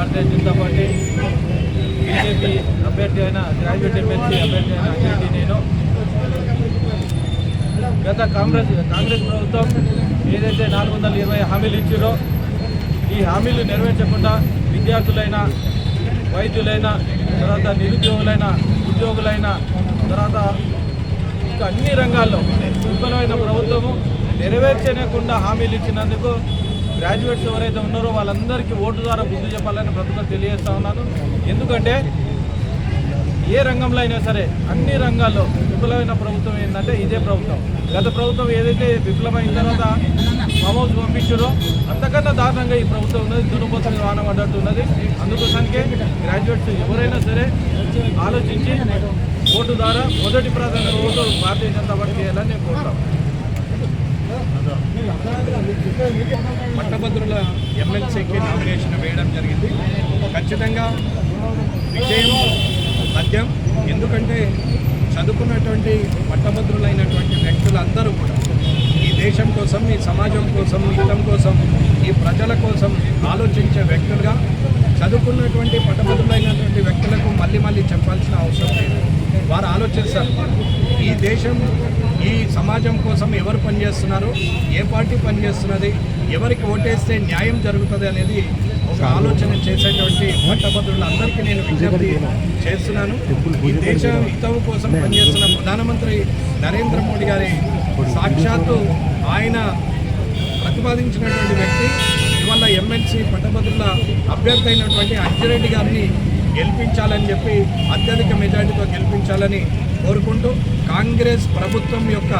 Bharatiya Janata party BJP అభ్యర్థి అయిన graduate MLC అభ్యర్థి అయిన అంజరెడ్డి నేను గత కాంగ్రెస్ కాంగ్రెస్ ప్రభుత్వం ఏదైతే నాలుగు వందల ఇరవై హామీలు ఇచ్చారో ఈ హామీలు నెరవేర్చకుండా విద్యార్థులైన వైద్యులైన తర్వాత నిరుద్యోగులైన ఉద్యోగులైన తర్వాత ఇంకా అన్ని రంగాల్లో విఫలమైన ప్రభుత్వము నెరవేర్చలేకుండా హామీలు ఇచ్చినందుకు గ్రాడ్యుయేట్స్ ఎవరైతే ఉన్నారో వాళ్ళందరికీ ఓటు ద్వారా బుద్ధి చెప్పాలని ప్రభుత్వం తెలియజేస్తా ఉన్నాను. ఎందుకంటే ఏ రంగంలో అయినా సరే అన్ని రంగాల్లో విఫలమైన ప్రభుత్వం ఏంటంటే ఇదే ప్రభుత్వం. గత ప్రభుత్వం ఏదైతే విఫలమైన తర్వాత మమోజ్ పంపించారో అంతకన్నా దారుణంగా ఈ ప్రభుత్వం ఉన్నది. దురుపతి వాహనం పడ్డట్టు ఉన్నది. అందుకోసానికే గ్రాడ్యుయేట్స్ ఎవరైనా సరే ఆలోచించి ఓటు ద్వారా మొదటి ప్రాధాన్యత ఓటు భారతీయ జనతా పార్టీ చేయాలని నేను కోరుతాను పట్టభద్రుల ఎమ్మెల్సీకి నామినేషన్ వేయడం జరిగింది. ఖచ్చితంగా విజయం మద్యం ఎందుకంటే చదువుకున్నటువంటి పట్టభద్రులైనటువంటి వ్యక్తులందరూ కూడా ఈ దేశం కోసం ఈ సమాజం కోసం హితం కోసం ఈ ప్రజల కోసం ఆలోచించే వ్యక్తులుగా చదువుకున్నటువంటి పట్టభద్రులైనటువంటి వ్యక్తులకు మళ్ళీ మళ్ళీ చెప్పాల్సిన అవసరం లేదు. వారు ఆలోచిస్తారు. ఈ దేశం ఈ సమాజం కోసం ఎవరు పనిచేస్తున్నారు ఏ పార్టీ పనిచేస్తున్నది ఎవరికి ఓటేస్తే న్యాయం జరుగుతుంది అనేది ఒక ఆలోచన చేసేటువంటి పట్టభద్రులందరికీ నేను విజ్ఞప్తి చేస్తున్నాను. ఈ దేశ హితం కోసం పనిచేస్తున్న ప్రధానమంత్రి నరేంద్ర మోడీ గారి సాక్షాత్తు ఆయన ప్రతిపాదించినటువంటి వ్యక్తి ఇవాళ ఎమ్మెల్సీ పట్టభద్రుల అభ్యర్థి అయినటువంటి అంజిరెడ్డి గారిని గెలిపించాలని చెప్పి అత్యధిక మెజార్టీతో గెలిపించాలని కోరుకుంటూ కాంగ్రెస్ ప్రభుత్వం యొక్క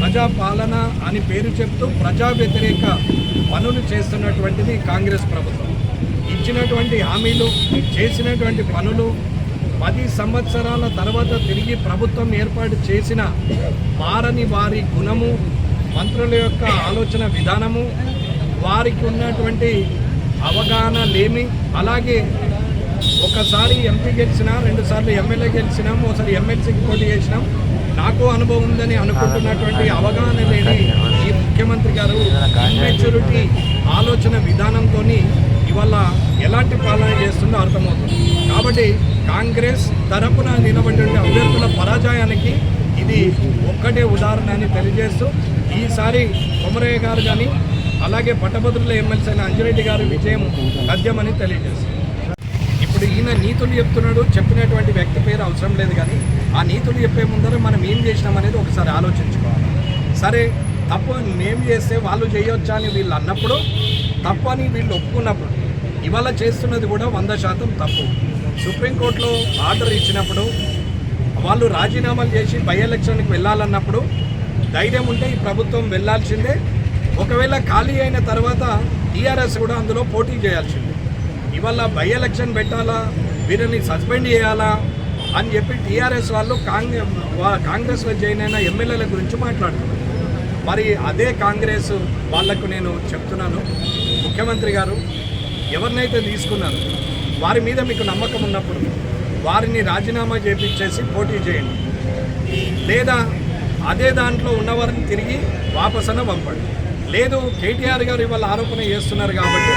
ప్రజాపాలన అని పేరు చెప్తూ ప్రజా వ్యతిరేక పనులు చేస్తున్నటువంటిది కాంగ్రెస్ ప్రభుత్వం. ఇచ్చినటువంటి హామీలు చేసినటువంటి పనులు పది సంవత్సరాల తర్వాత తిరిగి ప్రభుత్వం ఏర్పాటు చేసిన మారని వారి గుణము మంత్రుల యొక్క ఆలోచన విధానము వారికి ఉన్నటువంటి అవగాహన లేమి అలాగే ఒకసారి ఎంపీ గెలిచినా రెండు సార్లు ఎమ్మెల్యే గెలిచినాం ఒకసారి ఎమ్మెల్సీకి పోటీ చేసినాం. నాకు అనుభవం ఉందని అనుకుంటున్నటువంటి అవగాహన లేని ఈ ముఖ్యమంత్రి గారు మెచ్యూరిటీ ఆలోచన విధానంతో ఇవాళ ఎలాంటి పాలన చేస్తుందో అర్థమవుతుంది. కాబట్టి కాంగ్రెస్ తరపున నిలబడిన అభ్యర్థుల పరాజయానికి ఇది ఒక్కటే ఉదాహరణ అని తెలియజేస్తూ ఈసారి కొమరయ్య గారు కానీ అలాగే పట్టభద్రుల ఎమ్మెల్సీ అయిన అంజిరెడ్డి గారి విజయం తథ్యమని తెలియజేస్తుంది ఇప్పుడు ఈయన నీతులు చెప్తున్నాడు చెప్పినటువంటి వ్యక్తి పేరు అవసరం లేదు కానీ ఆ నీతులు చెప్పే ముందర మనం ఏం చేసినాం అనేది ఒకసారి ఆలోచించుకోవాలి. సరే తప్పు మేము చేస్తే వాళ్ళు చేయొచ్చా అని వీళ్ళు అన్నప్పుడు తప్పు అని వీళ్ళు ఒప్పుకున్నప్పుడు ఇవాళ చేస్తున్నది కూడా వంద శాతం తప్పు. సుప్రీంకోర్టులో ఆర్డర్ ఇచ్చినప్పుడు వాళ్ళు రాజీనామాలు చేసి బై ఎలక్షన్కి వెళ్ళాలన్నప్పుడు ధైర్యం ఉంటే ఈ ప్రభుత్వం వెళ్ళాల్సిందే. ఒకవేళ ఖాళీ అయిన తర్వాత టీఆర్ఎస్ కూడా అందులో పోటీ చేయాల్సిందే. ఇవాళ బై ఎలక్షన్ పెట్టాలా? వీరిని సస్పెండ్ చేయాలా? అని చెప్పి టీఆర్ఎస్ వాళ్ళు కాంగ్రెస్ కాంగ్రెస్లో జాయిన్ అయిన ఎమ్మెల్యేల గురించి మాట్లాడుతున్నారు. మరి అదే కాంగ్రెస్ వాళ్ళకు నేను చెప్తున్నాను. ముఖ్యమంత్రి గారు ఎవరినైతే తీసుకున్నారు వారి మీద మీకు నమ్మకం ఉన్నప్పుడు వారిని రాజీనామా చేపించేసి పోటీ చేయండి. లేదా అదే దాంట్లో ఉన్నవారిని తిరిగి వాపసన పంపండి. లేదు కేటీఆర్ గారు ఇవాళ ఆరోపణ చేస్తున్నారు కాబట్టి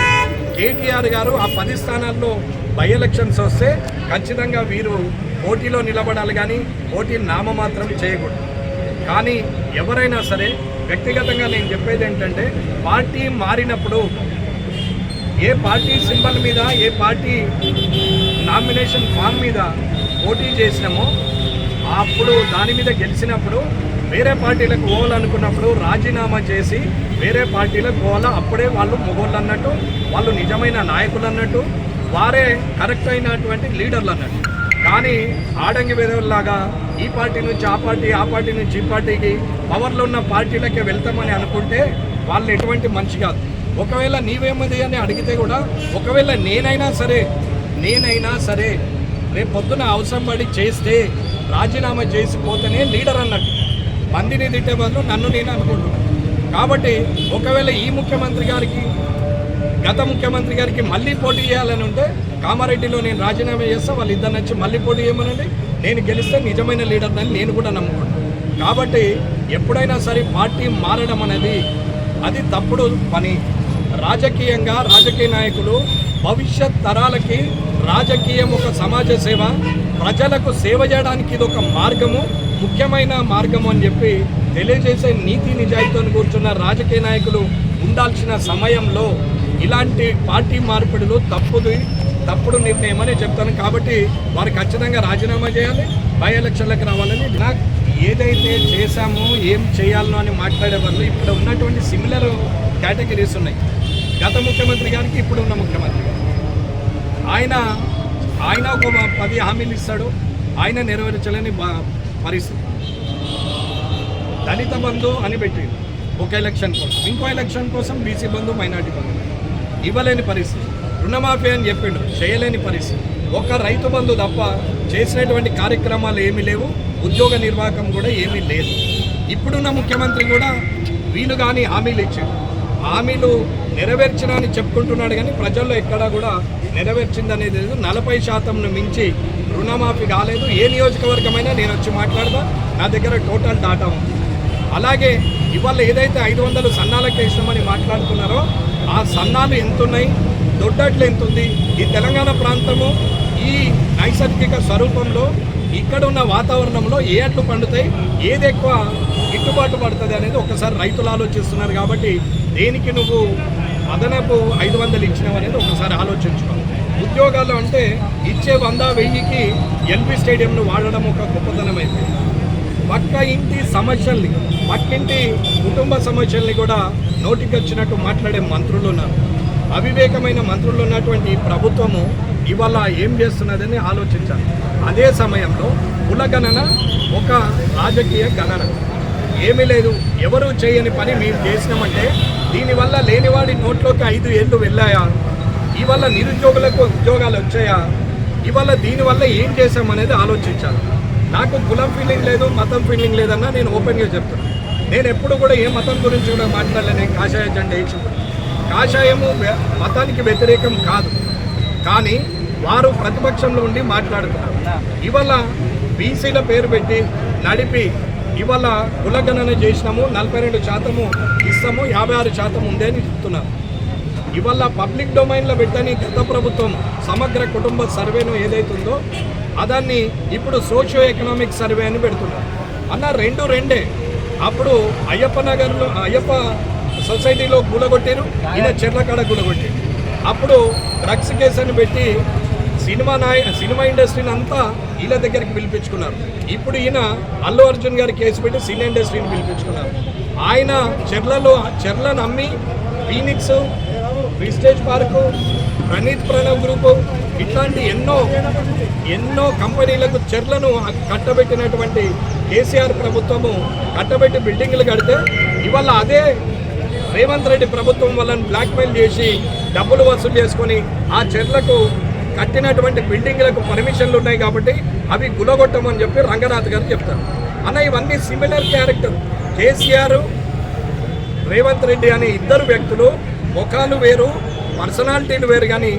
కేటీఆర్ గారు ఆ పది స్థానాల్లో బై ఎలక్షన్స్ వస్తే ఖచ్చితంగా వీరు పోటీలో నిలబడాలి కానీ పోటీ నామమాత్రం చేయకూడదు. కానీ ఎవరైనా సరే వ్యక్తిగతంగా నేను చెప్పేది ఏంటంటే పార్టీ మారినప్పుడు ఏ పార్టీ సింబల్ మీద ఏ పార్టీ నామినేషన్ ఫామ్ మీద పోటీ చేసినామో అప్పుడు దాని మీద గెలిచినప్పుడు వేరే పార్టీలకు పోవాలనుకున్నప్పుడు రాజీనామా చేసి వేరే పార్టీలకు పోవాలా? అప్పుడే వాళ్ళు మొగోళ్ళు అన్నట్టు వాళ్ళు నిజమైన నాయకులు అన్నట్టు వారే కరెక్ట్ అయినటువంటి లీడర్లు అన్నట్టు కానీ ఆడంగి వేదవుల్లాగా ఈ పార్టీ నుంచి ఆ పార్టీ ఆ పార్టీ నుంచి ఈ పార్టీకి పవర్లో ఉన్న పార్టీలకే వెళ్తామని అనుకుంటే వాళ్ళు ఎటువంటి మంచి కాదు. ఒకవేళ నీవేమది అని అడిగితే కూడా ఒకవేళ నేనైనా సరే నేనైనా సరే రేపు పొద్దున అవసరం పడి చేస్తే రాజీనామా చేసిపోతేనే లీడర్ అన్నట్టు. మందిని తిట్టే బదులు నన్ను నేను అనుకుంటున్నాను కాబట్టి ఒకవేళ ఈ ముఖ్యమంత్రి గారికి గత ముఖ్యమంత్రి గారికి మళ్ళీ పోటీ చేయాలని ఉంటే కామారెడ్డిలో నేను రాజీనామా చేస్తా వాళ్ళు ఇద్దరు నచ్చి మళ్ళీ పోటీ చేయమనండి. నేను గెలిస్తే నిజమైన లీడర్ అని నేను కూడా నమ్ముకుంటాను కాబట్టి ఎప్పుడైనా సరే పార్టీ మారడం అనేది అది తప్పుడు పని. రాజకీయంగా రాజకీయ నాయకులు భవిష్యత్ తరాలకి రాజకీయం ఒక సమాజ సేవ ప్రజలకు సేవ చేయడానికి ఇది ఒక మార్గము ముఖ్యమైన మార్గము అని చెప్పి తెలియజేసే నీతి నిజాయితీతో కూర్చున్న రాజకీయ నాయకులు ఉండాల్సిన సమయంలో ఇలాంటి పార్టీ మార్పిడులు తప్పుది తప్పుడు నిర్ణయం అని చెప్తాను. కాబట్టి వారు ఖచ్చితంగా రాజీనామా చేయాలి బై ఎలక్షన్లకు రావాలని నాకు ఏదైతే చేశామో ఏం చేయాలనో అని మాట్లాడే వాళ్ళు ఇప్పుడు ఉన్నటువంటి సిమిలర్ కేటగిరీస్ ఉన్నాయి. గత ముఖ్యమంత్రి గారికి ఇప్పుడు ఉన్న ముఖ్యమంత్రి ఆయన ఆయన ఒక పది హామీలు ఇస్తాడు. ఆయన నెరవేర్చలేని పరిస్థితి. దళిత బంధు అని పెట్టింది ఒక ఎలక్షన్ కోసం. ఇంకో ఎలక్షన్ కోసం బీసీ బంధు మైనార్టీ బంధు. ఇవ్వలేని పరిస్థితి. రుణమాఫీ అని చెప్పిండు. చేయలేని పరిస్థితి. ఒక రైతు బంధు తప్ప చేసినటువంటి కార్యక్రమాలు ఏమీ లేవు. ఉద్యోగ నిర్వాహకం కూడా ఏమీ లేదు. ఇప్పుడున్న ముఖ్యమంత్రి కూడా వీలు కానీ హామీలు ఇచ్చాడు. హామీలు నెరవేర్చినని చెప్పుకుంటున్నాడు కానీ ప్రజల్లో ఎక్కడా కూడా నెరవేర్చిందనేది లేదు. నలభై శాతంను మించి రుణమాఫీ కాలేదు. ఏ నియోజకవర్గమైనా నేను వచ్చి మాట్లాడదా నా దగ్గర టోటల్ డాటా ఉంది. అలాగే ఇవాళ ఏదైతే ఐదు వందలు సన్నాలకు వేసినామని మాట్లాడుతున్నారో ఆ సన్నాలు ఎంతున్నాయి? దొడ్డట్లు ఎంత ఉంది ఈ తెలంగాణ ప్రాంతము ఈ నైసర్గిక స్వరూపంలో ఇక్కడ ఉన్న వాతావరణంలో ఏ అట్లు పండుతాయి? ఏది ఎక్కువ గిట్టుబాటు పడుతుంది అనేది ఒకసారి రైతులు ఆలోచిస్తున్నారు కాబట్టి దేనికి నువ్వు అదనపు ఐదు వందలు ఇచ్చినావు అనేది ఒకసారి ఆలోచించుకో. ఉద్యోగాలు అంటే ఇచ్చే వంద వెయ్యికి ఎల్పి స్టేడియంను వాడడం ఒక గొప్పతనం అయిపోయింది పక్క ఇంటి సమస్యల్ని పక్కింటి కుటుంబ సమస్యల్ని కూడా నోటికి వచ్చినట్టు మాట్లాడే మంత్రులు ఉన్నారు. అవివేకమైన మంత్రులు ఉన్నటువంటి ప్రభుత్వము ఇవాళ ఏం చేస్తున్నదని ఆలోచించాలి. అదే సమయంలో కులగణన ఒక రాజకీయ గణన. ఏమీ లేదు. ఎవరు చేయని పని మీరు చేసినామంటే దీనివల్ల లేనివాడి నోట్లోకి ఐదు ఏళ్ళు వెళ్ళాయా? ఇవాళ నిరుద్యోగులకు ఉద్యోగాలు వచ్చాయా? ఇవాళ దీనివల్ల ఏం చేశామనేది ఆలోచించాలి. నాకు కులం ఫీలింగ్ లేదు మతం ఫీలింగ్ లేదన్నా నేను ఓపెన్గా చెప్తున్నాను నేను ఎప్పుడు కూడా ఏ మతం గురించి కూడా మాట్లాడలేను కాషాయ జెండా వేసి కాషాయము మతానికి వ్యతిరేకం కాదు. కానీ వారు ప్రతిపక్షంలో ఉండి మాట్లాడుతున్నారు. ఇవాళ బీసీల పేరు పెట్టి నడిపి ఇవాళ కులగణన చేసినాము నలభై రెండు శాతము ఇస్తాము యాభై ఆరు శాతం ఉంది అని చెప్తున్నారు. ఇవాళ పబ్లిక్ డొమైన్లో పెట్టని గత ప్రభుత్వం సమగ్ర కుటుంబ సర్వేను ఏదైతుందో అదాన్ని ఇప్పుడు సోషియో ఎకనామిక్ సర్వే అని పెడుతున్నారు. అన్న రెండు రెండే. అప్పుడు అయ్యప్ప నగర్లో అయ్యప్ప సొసైటీలో గులగొట్టారు ఈయన చెర్లకాడ గులగొట్టారు. అప్పుడు డ్రగ్స్ కేసు అని పెట్టి సినిమా నాయ సినిమా ఇండస్ట్రీని అంతా వీళ్ళ దగ్గరికి పిలిపించుకున్నారు. ఇప్పుడు ఈయన అల్లు అర్జున్ గారి కేసు పెట్టి సినీ ఇండస్ట్రీని పిలిపించుకున్నారు. ఆయన చెర్లలో చెర్లను అమ్మి Phoenix Prestige park Praneeth Pranav group ఇట్లాంటి ఎన్నో ఎన్నో కంపెనీలకు చెర్లను కట్టబెట్టినటువంటి కేసీఆర్ ప్రభుత్వము కట్టబెట్టి బిల్డింగ్లు కడితే ఇవాళ అదే రేవంత్ రెడ్డి ప్రభుత్వం వలన బ్లాక్మెయిల్ చేసి డబ్బులు వసూలు చేసుకొని ఆ చెర్లకు కట్టినటువంటి బిల్డింగ్లకు పర్మిషన్లు ఉన్నాయి కాబట్టి అవి గులగొట్టమని చెప్పి రంగనాథ్ గారు చెప్తారు. అన్న ఇవన్నీ similar character KCR Revanth Reddy అనే ఇద్దరు వ్యక్తులు ముఖాలు వేరు పర్సనాలిటీలు వేరు కానీ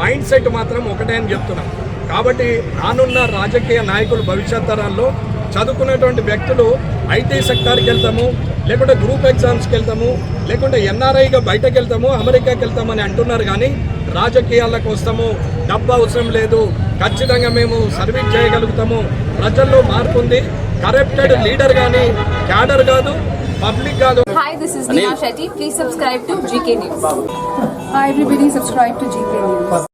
మైండ్ సెట్ మాత్రం ఒకటే అని చెప్తున్నాం. కాబట్టి రానున్న రాజకీయ నాయకులు భవిష్యత్ తరాల్లో చదువుకున్నటువంటి వ్యక్తులు ఐటీ సెక్టార్కి వెళ్తాము లేకుంటే గ్రూప్ ఎగ్జామ్స్కి వెళ్తాము లేకుంటే ఎన్ఆర్ఐగా బయటకు వెళ్తాము అమెరికాకి వెళ్తామని అంటున్నారు కానీ రాజకీయాలకు వస్తాము డబ్బు అవసరం లేదు ఖచ్చితంగా మేము సర్వీస్ చేయగలుగుతాము. ప్రజల్లో మార్పు ఉంది. కరప్టెడ్ లీడర్ కానీ క్యాడర్ కాదు పబ్లిక్ కాదు. News.